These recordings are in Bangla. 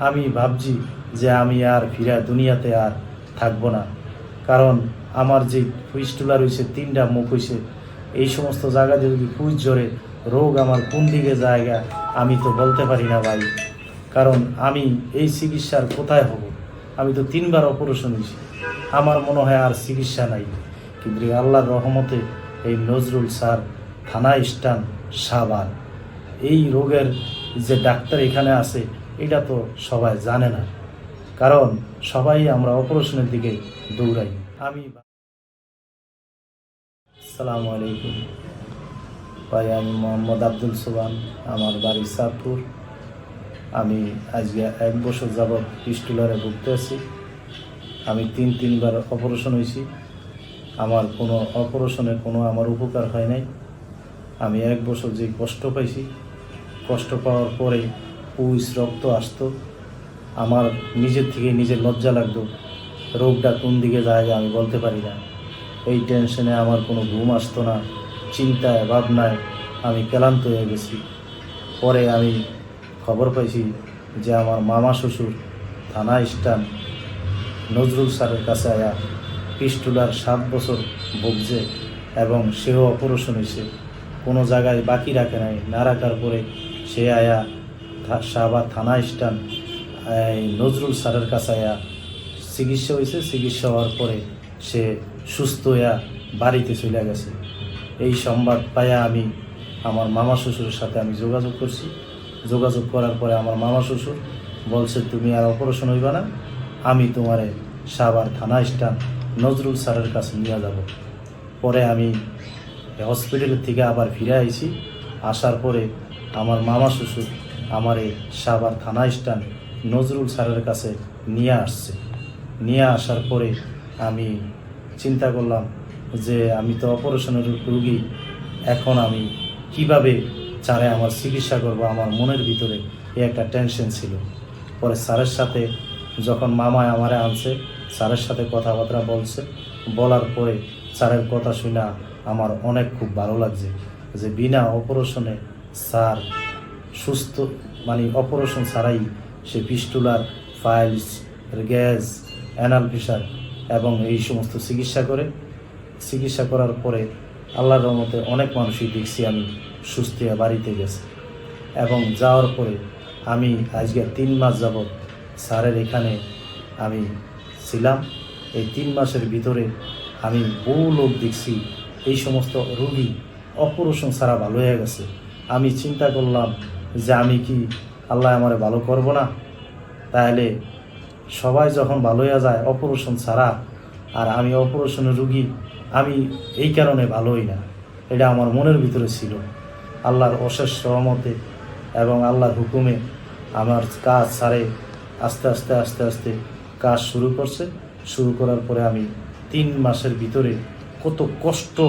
আমি ভাবছি যে আমি আর ফিরা দুনিয়াতে আর থাকব না। কারণ আমার যে ফুইস্টুলা রয়েছে, তিনটা মুখ হয়েছে এই সমস্ত জায়গাতে যদি ফুইস জোরে রোগ আমার কোন দিকে জায়গা, আমি তো বলতে পারি না ভাই। কারণ আমি এই চিকিৎসার কোথায় হব? আমি তো তিনবার অপারেশন হয়েছি। আমার মনে হয় আর চিকিৎসা নাই। কিন্তু আল্লাহর রহমতে এই নজরুল স্যার থানা স্টান সাবার এই রোগের যে ডাক্তার এখানে আছে এটা তো সবাই জানে না। কারণ সবাই আমরা অপারেশনের দিকে দৌড়াই। আমি আসসালামু আলাইকুম। ভাই, আমি মোহাম্মদ আব্দুল সুবান আমার বাড়ি সাতপুর। আমি আজকে এক বছর যাবৎ পিস্টুলারে ভুগতে আছি। আমি তিন, তিনবার অপারেশন হয়েছি। আমার কোনো অপারেশনে কোনো আমার উপকার হয় নাই। আমি এক বছর যে কষ্ট পাইছি, কষ্ট পাওয়ার পরে পুইস রক্ত আসতো। আমার নিজের থেকে নিজের লজ্জা লাগতো, রোগটা কোন দিকে যায় আমি বলতে পারি না। এই টেনশনে আমার কোনো ঘুম আসতো না, চিন্তায়, ভাবনায় আমি ক্লান্ত হয়ে গেছি। পরে আমি খবর পাইছি যে আমার মামা শ্বশুর থানা স্টান নজরুল স্যারের কাছে আয়া পিস্টুলার সাত বছর ভুগছে এবং সেও অপারেশন হয়েছে। কোনো জায়গায় বাকি রাখে নাই, না রাখার পরে সে আয়া সাহাবার থানা স্টান এই নজরুল স্যারের কাছে চিকিৎসা হয়েছে চিকিৎসা হওয়ার পরে সে সুস্থ হইয়া বাড়িতে চলে গেছে। এই সংবাদ পাইয়া আমি আমার মামা শ্বশুরের সাথে আমি যোগাযোগ করছি। যোগাযোগ করার পরে আমার মামা শ্বশুর বলছে, তুমি আর অপারেশন হইবা না, আমি তোমারে সাবার থানা স্টান নজরুল স্যারের কাছে নিয়ে যাব। পরে আমি হসপিটালের থেকে আবার ফিরে আইছি। আসার পরে আমার মামা শ্বশুর আমারে সাবার থানা স্টান নজরুল স্যারের কাছে নিয়ে আসছে। নিয়ে আসার পরে আমি চিন্তা করলাম যে আমি তো অপারেশনের রুগী, এখন আমি কীভাবে চারে আমার চিকিৎসা করব? আমার মনের ভিতরে এই একটা টেনশন ছিল। পরে স্যারের সাথে যখন মামায় আমারে আনছে, স্যারের সাথে কথাবার্তা বলছে, বলার পরে স্যারের কথা শুনে আমার অনেক খুব ভালো লাগছে যে বিনা অপারেশনে স্যার সুস্থ মানে অপারেশন ছাড়াই সে পিস্টুলার ফাইলস গ্যাস অ্যানাল প্রেশার এবং এই সমস্ত চিকিৎসা করে। চিকিৎসা করার পরে আল্লাহর রহমতে অনেক মানুষই দেখছি আমি সুস্থ বাড়িতে গেছে। এবং যাওয়ার পরে আমি আজকে তিন মাস যাবৎ স্যারের এখানে আমি ছিলাম। এই তিন মাসের ভিতরে আমি বহু লোক দেখছি, এই সমস্ত রোগী অপারেশন ছাড়া ভালো হয়ে গেছে। আমি চিন্তা করলাম যে আমি কি আল্লাহ আমারে ভালো করব না? তাহলে সবাই যখন ভালো হয়ে যায় অপারেশন ছাড়া আর আমি অপারেশনের রুগী, আমি এই কারণে ভালোই না। এটা আমার মনের ভিতরে ছিল। আল্লাহর অশেষ সহমতে এবং আল্লাহর হুকুমে আমার কাজ সারে আস্তে আস্তে আস্তে আস্তে কাজ শুরু করছে। শুরু করার পরে আমি তিন মাসের ভিতরে কত কষ্ট,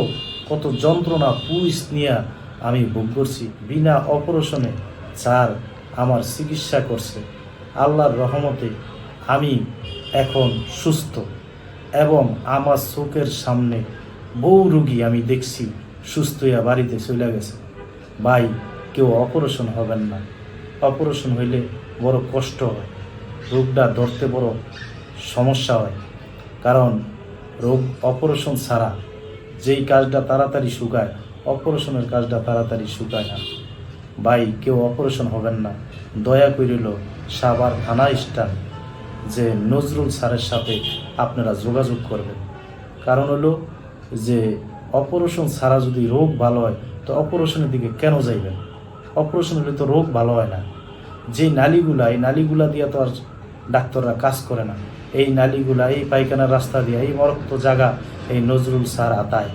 কত যন্ত্রণা, পুলিশ নিয়ে আমি ভোগ করছি। বিনা অপারেশনে স্যার, আমার চিকিৎসা করছে। আল্লাহর রহমতে আমি এখন সুস্থ এবং আমার চোখের সামনে বহু রুগী আমি দেখছি সুস্থ হইয়া বাড়িতে চলে গেছে। ভাই, কেউ অপারেশন হবেন না। অপারেশন হইলে বড় কষ্ট হয়। রোগটা ধরতে বড় সমস্যা হয়। কারণ রোগ অপারেশন ছাড়া যেই কাজটা তাড়াতাড়ি শুকায়, অপারেশনের কাজটা তাড়াতাড়ি শুকায় না। ভাই, কেউ অপারেশন হবেন না। দয়া করিল সাবার থানা স্টান যে নজরুল স্যারের সাথে আপনারা যোগাযোগ করবেন। কারণ হলো যে অপারেশন ছাড়া যদি রোগ ভালো হয়, তো অপারেশনের দিকে কেন যাইবেন? অপারেশন হলে তো রোগ ভালো হয় না। যে নালিগুলা, এই নালিগুলা দিয়ে তো আর ডাক্তাররা কাজ করে না। এই নালিগুলা, এই পায়খানার রাস্তা দিয়ে, এই মরক্ত জায়গা, এই নজরুল স্যার আতায়।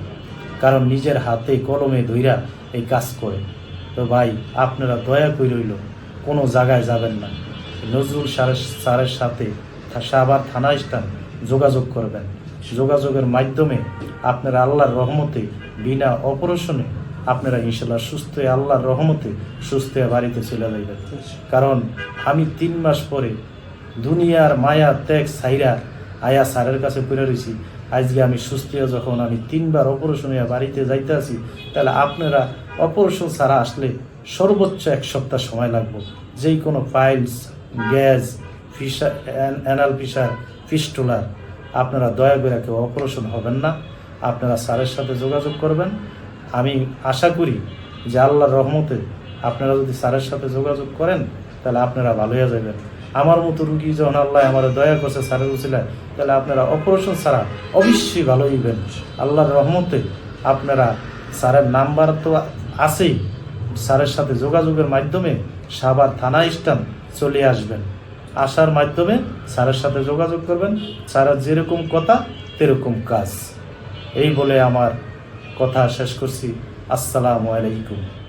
কারণ নিজের হাতে কলমে ধইরা এই কাজ করে। তো ভাই, আপনারা দয়া করে রইল, কোনো জায়গায় যাবেন না। নজরুল স্যারের স্যারের সাথে সাবার থানা স্টান যোগাযোগ করবেন। যোগাযোগের মাধ্যমে আপনারা আল্লাহর রহমতে বিনা অপারেশনে আপনারা ইনশাল্লাহ সুস্থ আল্লাহর রহমতে সুস্থ বাড়িতে চলে যাইবেন। কারণ আমি তিন মাস পরে দুনিয়ার মায়া ত্যাগ সাইরা আয়া স্যারের কাছে পড়ে রয়েছি আজকে আমি সুস্থ যখন আমি তিনবার অপারেশন হয়ে বাড়িতে যাইতে আছি, তাহলে আপনারা অপারেশন ছাড়া আসলে সর্বোচ্চ এক সপ্তাহ সময় লাগবে। যেই কোনো piles gas fissure anal fissure ফিস্টুলার আপনারা দয়া করে কেউ অপারেশন হবেন না। আপনারা স্যারের সাথে যোগাযোগ করবেন। আমি আশা করি যে আল্লাহর রহমতে আপনারা যদি স্যারের সাথে যোগাযোগ করেন, তাহলে আপনারা ভালো হয়ে যাবেন। আমার মতো রুগী যখন আল্লাহ আমার দয়া করছে, স্যারের উচিলায়, তাহলে আপনারা অপারেশন ছাড়া অবশ্যই ভালো হইবেন। আল্লাহর রহমতে আপনারা স্যারের নাম্বার তো আছেই। স্যারের সাথে যোগাযোগের মাধ্যমে সাবার থানা স্টাম্প চলে আসবেন। আসার মাধ্যমে স্যারের সাথে যোগাযোগ করবেন। স্যারের যেরকম কথা, তেরকম কাজ। এই বলে আমার কথা শেষ করছি। আসসালামু আলাইকুম।